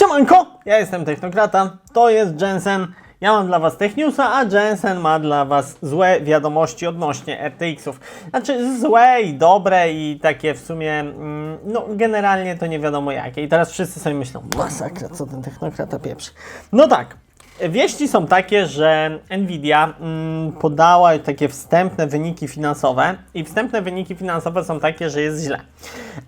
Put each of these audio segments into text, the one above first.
Siemanko, ja jestem Technokrata, to jest Jensen. Ja mam dla Was Technewsa, a Jensen ma dla Was złe wiadomości odnośnie RTX-ów. Znaczy złe i dobre i takie w sumie, mm, no generalnie to nie wiadomo jakie. I teraz wszyscy sobie myślą, masakra, co ten Technokrata pieprzy. No tak, Wieści są takie, że Nvidia mm, podała takie wstępne wyniki finansowe i wstępne wyniki finansowe są takie, że jest źle.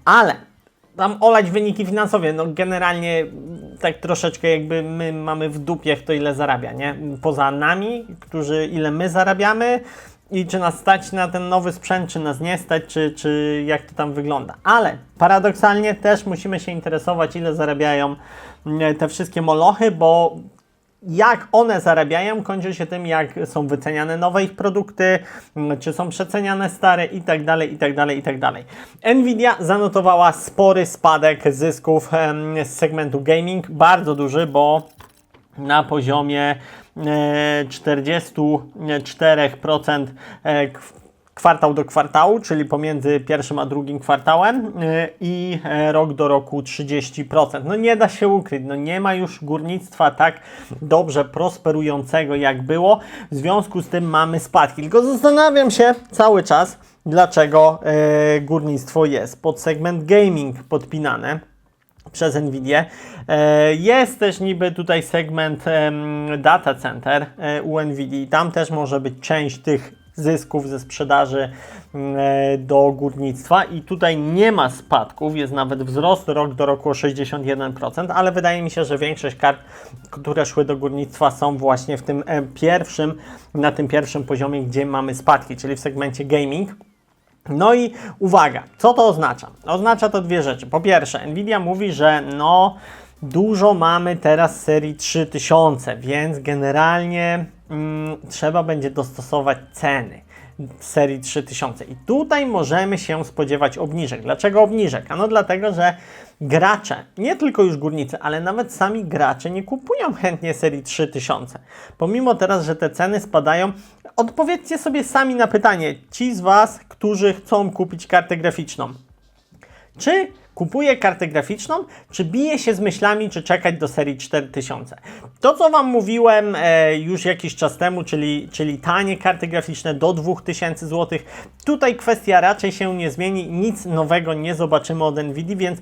Ale tam olać wyniki finansowe, no generalnie mm, tak troszeczkę jakby my mamy w dupie kto ile zarabia, nie? Poza nami, którzy ile my zarabiamy i czy nas stać na ten nowy sprzęt, czy nas nie stać, czy, czy jak to tam wygląda. Ale paradoksalnie też musimy się interesować ile zarabiają mm, te wszystkie molochy, bo jak one zarabiają, kończy się tym, jak są wyceniane nowe ich produkty, mm, czy są przeceniane stare i tak dalej, i tak dalej, i tak dalej. Nvidia zanotowała spory spadek zysków z segmentu gaming, bardzo duży, bo na poziomie e, 44% e, k- kwartał do kwartału, czyli pomiędzy pierwszym a drugim kwartałem e, i e, rok do roku 30%. No nie da się ukryć, no nie ma już górnictwa tak dobrze prosperującego jak było, w związku z tym mamy spadki. Tylko zastanawiam się cały czas, dlaczego e, górnictwo jest pod segment gaming podpinane przez Nvidię. E, Jest też niby tutaj segment data center u Nvidii. Tam też może być część tych zysków ze sprzedaży mm, e, do górnictwa i tutaj nie ma spadków, jest nawet wzrost rok do roku o 61%, ale wydaje mi się, że większość kart, które szły do górnictwa są właśnie w tym e, pierwszym, na tym pierwszym poziomie, gdzie mamy spadki, czyli w segmencie gaming. No i uwaga, co to oznacza? Oznacza to dwie rzeczy. Po pierwsze, Nvidia mówi, że no dużo mamy teraz serii 3000, więc generalnie mm, trzeba będzie dostosować ceny serii 3000. I tutaj możemy się spodziewać obniżek. Dlaczego obniżek? Ano dlatego, że gracze, nie tylko już górnicy, ale nawet sami gracze nie kupują chętnie serii 3000. Pomimo teraz, że te ceny spadają, odpowiedzcie sobie sami na pytanie, ci z Was, którzy chcą kupić kartę graficzną. Czy kupuje kartę graficzną, czy bije się z myślami, czy czekać do serii 4000? To, co Wam mówiłem e, już jakiś czas temu, czyli, czyli tanie karty graficzne do 2000 zł, tutaj kwestia raczej się nie zmieni, nic nowego nie zobaczymy od Nvidia, więc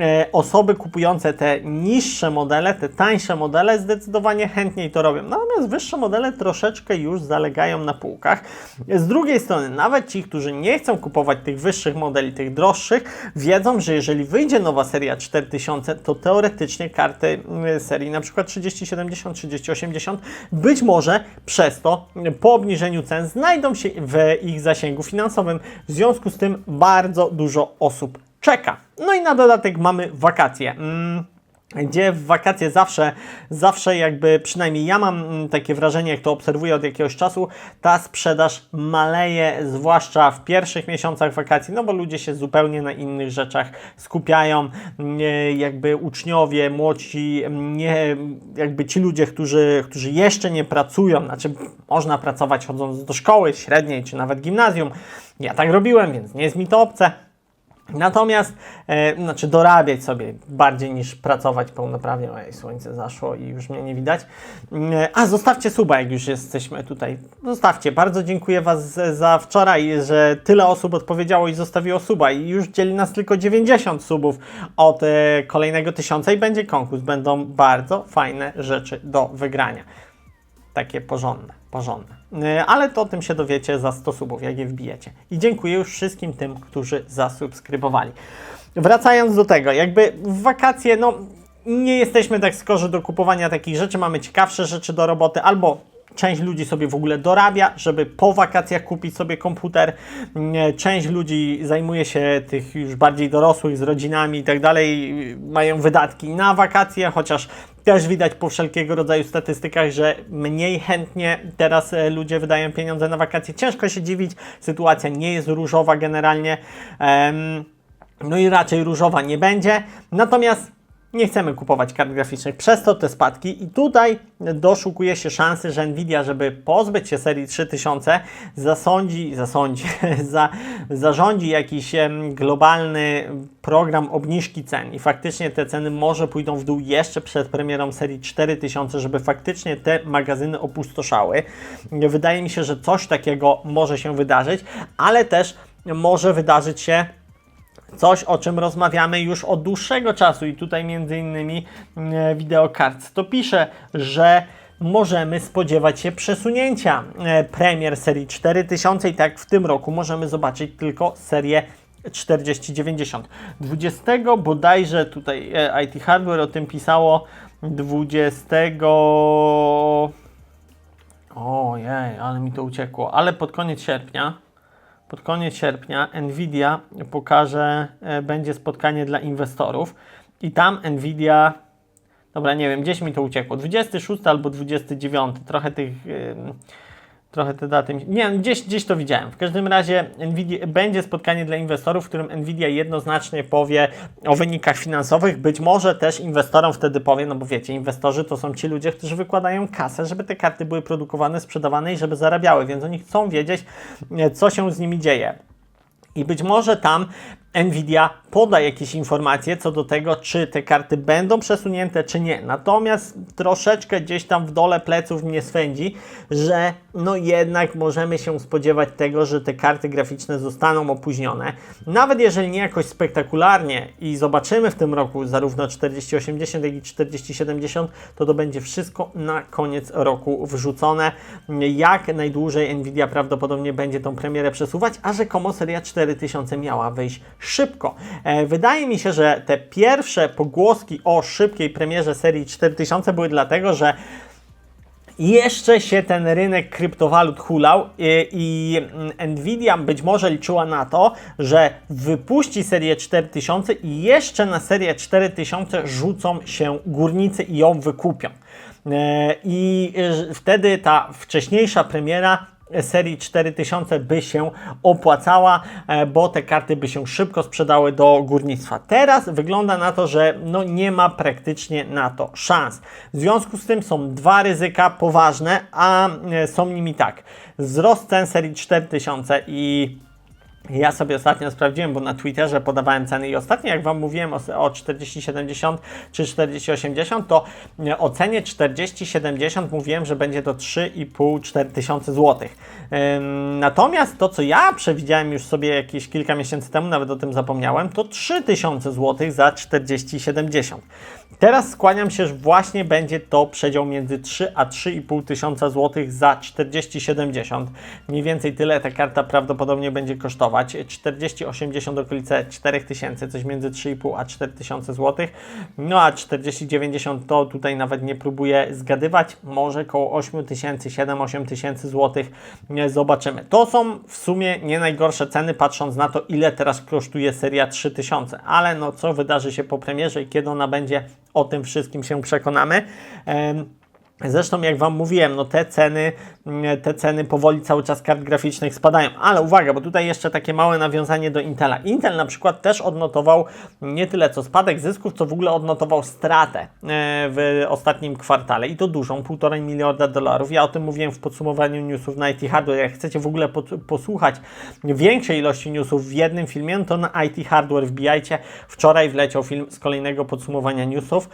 e, osoby kupujące te niższe modele, te tańsze modele zdecydowanie chętniej to robią. Natomiast wyższe modele troszeczkę już zalegają na półkach. Z drugiej strony, nawet ci, którzy nie chcą kupować tych wyższych modeli, tych droższych, wiedzą, że jeżeli wyjdzie nowa seria 4000, to teoretycznie karty y, serii na przykład 3070, 3080 być może przez to y, po obniżeniu cen znajdą się w ich zasięgu finansowym. W związku z tym bardzo dużo osób czeka. No i na dodatek mamy wakacje. Mm gdzie w wakacje zawsze, zawsze jakby, przynajmniej ja mam mm, takie wrażenie, jak to obserwuję od jakiegoś czasu, ta sprzedaż maleje, zwłaszcza w pierwszych miesiącach wakacji, no bo ludzie się zupełnie na innych rzeczach skupiają, jakby uczniowie, młodzi, nie, jakby ci ludzie, którzy, którzy jeszcze nie pracują, znaczy można pracować chodząc do szkoły średniej, czy nawet gimnazjum, ja tak robiłem, więc nie jest mi to obce, Natomiast, e, znaczy dorabiać sobie bardziej niż pracować pełnoprawnie. Ojej, słońce zaszło i już mnie nie widać. E, a, zostawcie suba, jak już jesteśmy tutaj. Zostawcie. Bardzo dziękuję Was za wczoraj, że tyle osób odpowiedziało i zostawiło suba. I już dzieli nas tylko 90 subów od e, kolejnego tysiąca i będzie konkurs. Będą bardzo fajne rzeczy do wygrania takie porządne, porządne. Yy, Ale to o tym się dowiecie za 100 subów, jak je wbijecie. I dziękuję już wszystkim tym, którzy zasubskrybowali. Wracając do tego, jakby w wakacje, no nie jesteśmy tak skorzy do kupowania takich rzeczy, mamy ciekawsze rzeczy do roboty, albo Część ludzi sobie w ogóle dorabia, żeby po wakacjach kupić sobie komputer. Nie, Część ludzi zajmuje się tych już bardziej dorosłych z rodzinami i tak dalej, mają wydatki na wakacje, chociaż też widać po wszelkiego rodzaju statystykach, że mniej chętnie teraz e, ludzie wydają pieniądze na wakacje. Ciężko się dziwić, sytuacja nie jest różowa generalnie. No i raczej różowa nie będzie. Natomiast nie chcemy kupować kart graficznych, przez to te spadki i tutaj doszukuje się szansy, że Nvidia, żeby pozbyć się serii 3000, zasądzi, zasądzi, za, zarządzi jakiś globalny program obniżki cen i faktycznie te ceny może pójdą w dół jeszcze przed premierą serii 4000, żeby faktycznie te magazyny opustoszały. Wydaje mi się, że coś takiego może się wydarzyć, ale też może wydarzyć się Coś, o czym rozmawiamy już od dłuższego czasu i tutaj między innymi e, Videocards to pisze, że możemy spodziewać się przesunięcia e, premier serii 4000 i tak w tym roku możemy zobaczyć tylko serię 4090. 20 bodajże tutaj e, IT Hardware o tym pisało 20 Ojej, ale mi to uciekło, ale pod koniec sierpnia pod koniec sierpnia Nvidia pokaże, e, będzie spotkanie dla inwestorów i tam Nvidia, dobra, nie wiem, gdzieś mi to uciekło, 26 albo 29, trochę tych Trochę te daty. Nie, gdzieś, gdzieś to widziałem. W każdym razie Nvidia, będzie spotkanie dla inwestorów, w którym Nvidia jednoznacznie powie o wynikach finansowych. Być może też inwestorom wtedy powie, no bo wiecie, inwestorzy to są ci ludzie, którzy wykładają kasę, żeby te karty były produkowane, sprzedawane i żeby zarabiały, więc oni chcą wiedzieć, co się z nimi dzieje. I być może tam Nvidia poda jakieś informacje co do tego, czy te karty będą przesunięte, czy nie. Natomiast troszeczkę gdzieś tam w dole pleców mnie swędzi, że no jednak możemy się spodziewać tego, że te karty graficzne zostaną opóźnione. Nawet jeżeli nie jakoś spektakularnie i zobaczymy w tym roku zarówno 4080, jak i 4070, to to będzie wszystko na koniec roku wrzucone. Jak najdłużej Nvidia prawdopodobnie będzie tą premierę przesuwać, a rzekomo seria 4000 miała wyjść szybko. E, wydaje mi się, że te pierwsze pogłoski o szybkiej premierze serii 4000 były dlatego, że jeszcze się ten rynek kryptowalut hulał i, i, Nvidia być może liczyła na to, że wypuści serię 4000 i jeszcze na serię 4000 rzucą się górnicy i ją wykupią. E, I wtedy ta wcześniejsza premiera serii 4000 by się opłacała, e, bo te karty by się szybko sprzedały do górnictwa. Teraz wygląda na to, że no nie ma praktycznie na to szans. W związku z tym są dwa ryzyka poważne, a e, są nimi tak. Wzrost cen serii 4000 i ja sobie ostatnio sprawdziłem, bo na Twitterze podawałem ceny i ostatnio jak Wam mówiłem o, o 4070 czy 4080, to o cenie 4070 mówiłem, że będzie to 3,5-4 tysiące złotych. Natomiast to, co ja przewidziałem już sobie jakieś kilka miesięcy temu, nawet o tym zapomniałem, to 3000 złotych za 4070. Teraz skłaniam się, że właśnie będzie to przedział między 3 a 3,5 tysiąca złotych za 4070. Mniej więcej tyle ta karta prawdopodobnie będzie kosztować. 4080 okolice 4000, coś między 3,5 a 4000 złotych. No a 4090 to tutaj nawet nie próbuję zgadywać. Może koło 8000, 7-8 tysięcy złotych zobaczymy. To są w sumie nie najgorsze ceny, patrząc na to, ile teraz kosztuje seria 3000. Ale no co wydarzy się po premierze i kiedy ona będzie o tym wszystkim się przekonamy. Zresztą, jak Wam mówiłem, no te ceny, mm, te ceny powoli cały czas kart graficznych spadają. Ale uwaga, bo tutaj jeszcze takie małe nawiązanie do Intela. Intel na przykład też odnotował nie tyle co spadek zysków, co w ogóle odnotował stratę e, w ostatnim kwartale i to dużą, 1,5 miliarda dolarów. Ja o tym mówiłem w podsumowaniu newsów na IT Hardware. Jak chcecie w ogóle posłuchać większej ilości newsów w jednym filmie, to na IT Hardware wbijajcie. Wczoraj wleciał film z kolejnego podsumowania newsów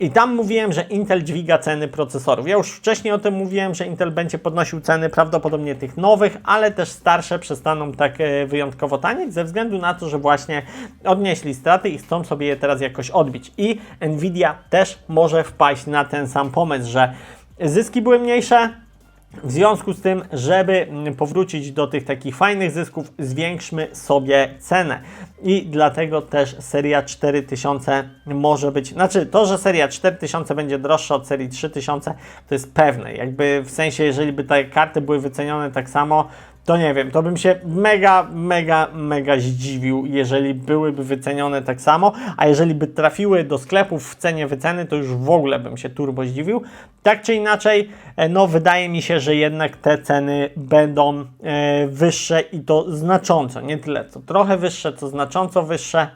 i tam mówiłem, że Intel dźwiga ceny procesorów procesorów. Ja już wcześniej o tym mówiłem, że Intel będzie podnosił ceny prawdopodobnie tych nowych, ale też starsze przestaną tak e, wyjątkowo tanieć ze względu na to, że właśnie odnieśli straty i chcą sobie je teraz jakoś odbić. I Nvidia też może wpaść na ten sam pomysł, że zyski były mniejsze, w związku z tym, żeby powrócić do tych takich fajnych zysków, zwiększmy sobie cenę. I dlatego też seria 4000 może być, znaczy to, że seria 4000 będzie droższa od serii 3000, to jest pewne. Jakby w sensie, jeżeli by te karty były wycenione tak samo, to nie wiem, to bym się mega, mega, mega zdziwił, jeżeli byłyby wycenione tak samo, a jeżeli by trafiły do sklepów w cenie wyceny, to już w ogóle bym się turbo zdziwił. Tak czy inaczej, e, no wydaje mi się, że jednak te ceny będą e, wyższe i to znacząco, nie tyle co trochę wyższe, co znacząco wyższe.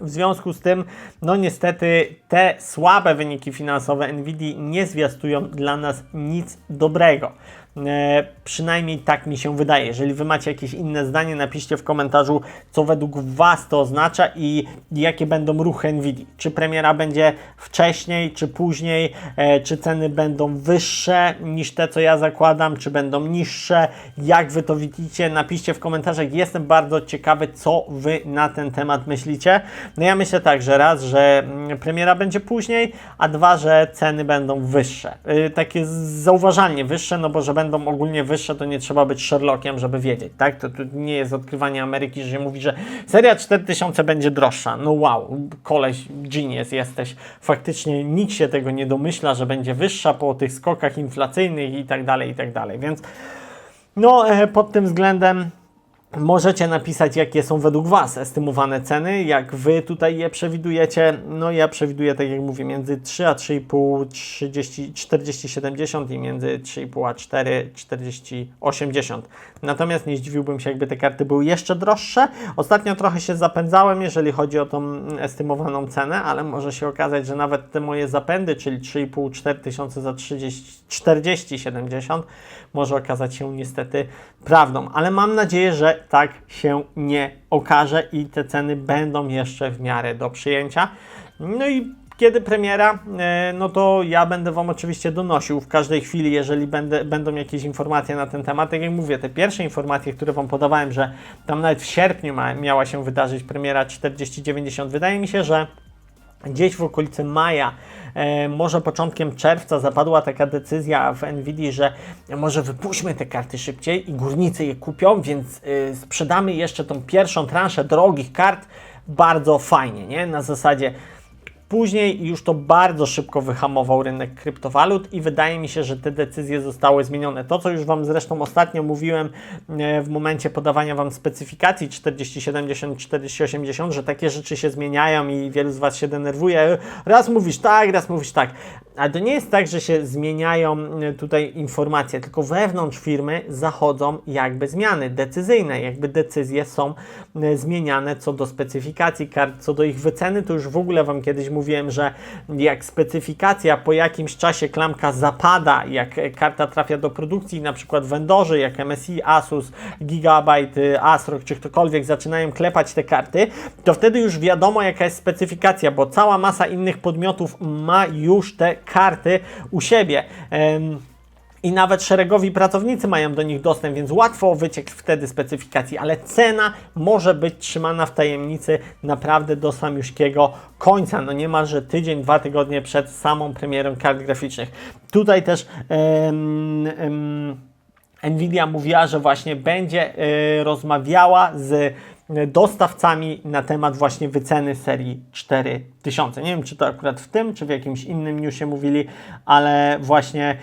W związku z tym, no niestety, te słabe wyniki finansowe Nvidia nie zwiastują dla nas nic dobrego. E, przynajmniej tak mi się wydaje. Jeżeli Wy macie jakieś inne zdanie, napiszcie w komentarzu, co według Was to oznacza i jakie będą ruchy Nvidia. Czy premiera będzie wcześniej, czy później, e, czy ceny będą wyższe niż te, co ja zakładam, czy będą niższe, jak Wy to widzicie, napiszcie w komentarzach. Jestem bardzo ciekawy, co Wy na ten temat myślicie. No ja myślę tak, że raz, że mm, premiera będzie później, a dwa, że ceny będą wyższe. E, takie zauważalnie wyższe, no bo że będą ogólnie wyższe, to nie trzeba być Sherlockiem, żeby wiedzieć, tak? To, to nie jest odkrywanie Ameryki, że się mówi, że seria 4000 będzie droższa. No wow, koleś, genius jesteś. Faktycznie nikt się tego nie domyśla, że będzie wyższa po tych skokach inflacyjnych i tak dalej, i tak dalej. Więc no, e, pod tym względem Możecie napisać, jakie są według Was estymowane ceny, jak Wy tutaj je przewidujecie. No ja przewiduję, tak jak mówię, między 3 a 3,5, 30, 40, 70 i między 3,5 a 4, 40, 80. Natomiast nie zdziwiłbym się, jakby te karty były jeszcze droższe. Ostatnio trochę się zapędzałem, jeżeli chodzi o tą estymowaną cenę, ale może się okazać, że nawet te moje zapędy, czyli 3,5-4 tysiące za 40-70, może okazać się niestety prawdą. Ale mam nadzieję, że tak się nie okaże i te ceny będą jeszcze w miarę do przyjęcia. No i kiedy premiera, e, no to ja będę Wam oczywiście donosił w każdej chwili, jeżeli będę, będą jakieś informacje na ten temat. Tak jak mówię, te pierwsze informacje, które Wam podawałem, że tam nawet w sierpniu ma, miała się wydarzyć premiera 4090, wydaje mi się, że gdzieś w okolicy maja, e, może początkiem czerwca zapadła taka decyzja w Nvidia, że może wypuśćmy te karty szybciej i górnicy je kupią, więc e, sprzedamy jeszcze tą pierwszą transzę drogich kart bardzo fajnie, nie? Na zasadzie Później już to bardzo szybko wyhamował rynek kryptowalut i wydaje mi się, że te decyzje zostały zmienione. To, co już Wam zresztą ostatnio mówiłem e, w momencie podawania Wam specyfikacji 4070, 4080, że takie rzeczy się zmieniają i wielu z Was się denerwuje. Raz mówisz tak, raz mówisz tak. Ale to nie jest tak, że się zmieniają e, tutaj informacje, tylko wewnątrz firmy zachodzą jakby zmiany decyzyjne, jakby decyzje są e, zmieniane co do specyfikacji kart, co do ich wyceny, to już w ogóle Wam kiedyś mówiłem, że jak specyfikacja po jakimś czasie klamka zapada, jak karta trafia do produkcji, na przykład vendorzy jak MSI, Asus, Gigabyte, ASRock czy ktokolwiek zaczynają klepać te karty, to wtedy już wiadomo jaka jest specyfikacja, bo cała masa innych podmiotów ma już te karty u siebie. I nawet szeregowi pracownicy mają do nich dostęp, więc łatwo wyciek wtedy specyfikacji, ale cena może być trzymana w tajemnicy naprawdę do samiuszkiego końca, no niemalże tydzień, dwa tygodnie przed samą premierą kart graficznych. Tutaj też Nvidia mówiła, że właśnie będzie y, rozmawiała z dostawcami na temat właśnie wyceny serii 4000. Nie wiem, czy to akurat w tym, czy w jakimś innym newsie mówili, ale właśnie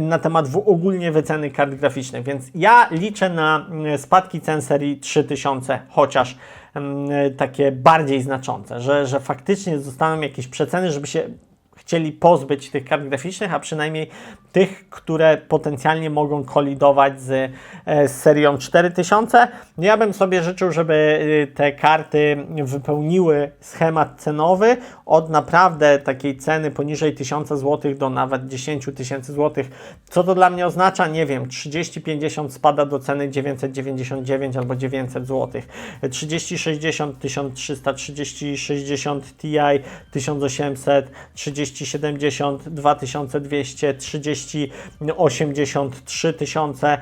na temat w ogólnie wyceny kart graficznych, więc ja liczę na mm, spadki cen serii 3000, chociaż mm, takie bardziej znaczące, że, że faktycznie zostaną jakieś przeceny, żeby się chcieli pozbyć tych kart graficznych, a przynajmniej tych, które potencjalnie mogą kolidować z, e, z serią 4000. Ja bym sobie życzył, żeby y, te karty wypełniły schemat cenowy od naprawdę takiej ceny poniżej 1000 zł do nawet 10 tysięcy zł. Co to dla mnie oznacza? Nie wiem, 30-50 spada do ceny 999 albo 900 zł. 30-60 1300, 30-60 Ti 1800, 30-70 2200, 30 83 tysiące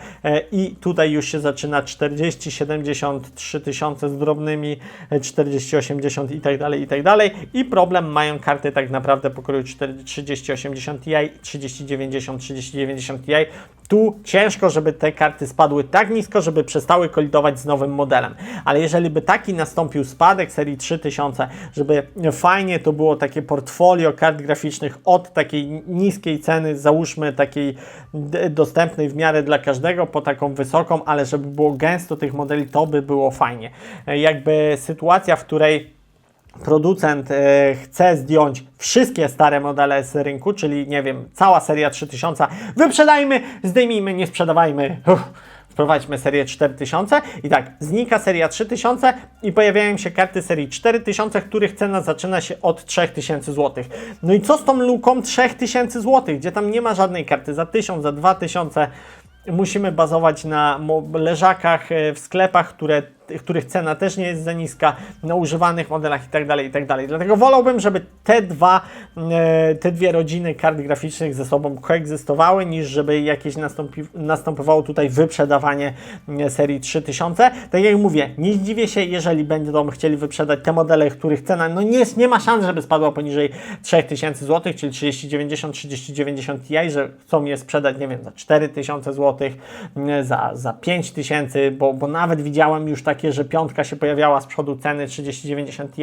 i tutaj już się zaczyna 40 73 tysiące z drobnymi 40 80 i tak dalej i tak dalej i problem mają karty tak naprawdę pokroju 30 80 Ti 30 90 30 90 Ti tu ciężko, żeby te karty spadły tak nisko, żeby przestały kolidować z nowym modelem. Ale jeżeli by taki nastąpił spadek serii 3000, żeby fajnie to było takie portfolio kart graficznych od takiej niskiej ceny, załóżmy takiej dostępnej w miarę dla każdego, po taką wysoką, ale żeby było gęsto tych modeli, to by było fajnie. Jakby sytuacja, w której producent e, chce zdjąć wszystkie stare modele z rynku, czyli nie wiem, cała seria 3000, wyprzedajmy, zdejmijmy, nie sprzedawajmy. Uff wprowadźmy serię 4000 i tak, znika seria 3000 i pojawiają się karty serii 4000, których cena zaczyna się od 3000 zł. No i co z tą luką 3000 zł, gdzie tam nie ma żadnej karty za 1000, za 2000, musimy bazować na leżakach e, w sklepach, które, których cena też nie jest za niska, na używanych modelach itd., itd. Dlatego wolałbym, żeby te dwa, e, te dwie rodziny kart graficznych ze sobą koegzystowały, niż żeby jakieś nastąpi, następowało tutaj wyprzedawanie e, serii 3000. Tak jak mówię, nie zdziwię się, jeżeli będą chcieli wyprzedać te modele, których cena no nie, jest, nie ma szans, żeby spadła poniżej 3000 zł, czyli 3090, 3090 Ti, że chcą je sprzedać, nie wiem, za 4000 zł, za, za 5000, bo, bo nawet widziałem już takie, że piątka się pojawiała z przodu ceny 3090 Ti.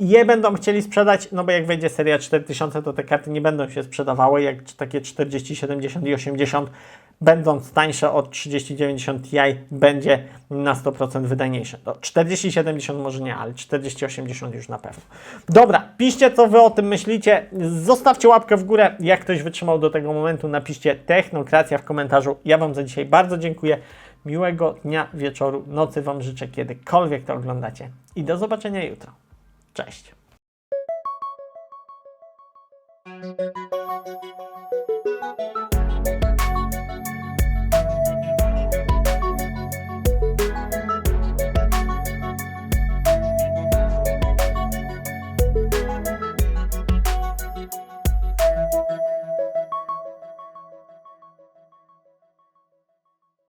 Je będą chcieli sprzedać, no bo jak wejdzie seria 4000, to te karty nie będą się sprzedawały, jak takie 40, 70 i 80 będąc tańsze od 3090 Ti będzie na 100% wydajniejsze. To 4070 może nie, ale 4080 już na pewno. Dobra, piszcie co Wy o tym myślicie. Zostawcie łapkę w górę. Jak ktoś wytrzymał do tego momentu, napiszcie technokracja w komentarzu. Ja Wam za dzisiaj bardzo dziękuję. Miłego dnia, wieczoru, nocy Wam życzę, kiedykolwiek to oglądacie. I do zobaczenia jutro. Cześć.